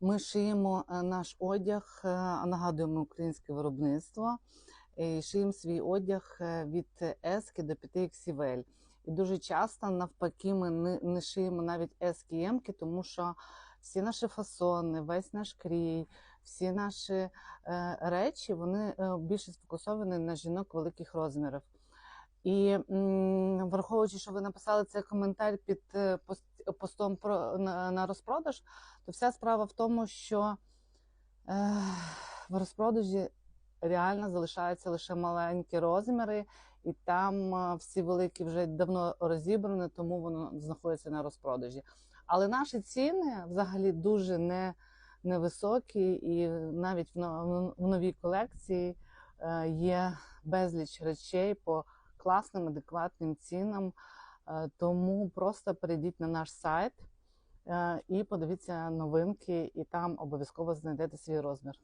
Ми шиємо е, наш одяг, е, нагадуємо українське виробництво, і шиємо свій одяг е, від S до 5XL. І дуже часто, навпаки, ми не, шиємо навіть S і M, тому що всі наші фасони, весь наш крій, всі наші речі вони більше сфокусовані на жінок великих розмірів. І враховуючи, що ви написали цей коментар під пост- постом про на, розпродаж, то вся справа в тому, що е, в розпродажі реально залишаються лише маленькі розміри, і там е, всі великі вже давно розібрані, тому воно знаходиться на розпродажі. Але наші ціни взагалі дуже не, невисокі, і навіть в новій колекції е, є безліч речей по класним, адекватним цінам. Е, Тому просто перейдіть на наш сайт е, і подивіться новинки, і там обов'язково знайдете свій розмір.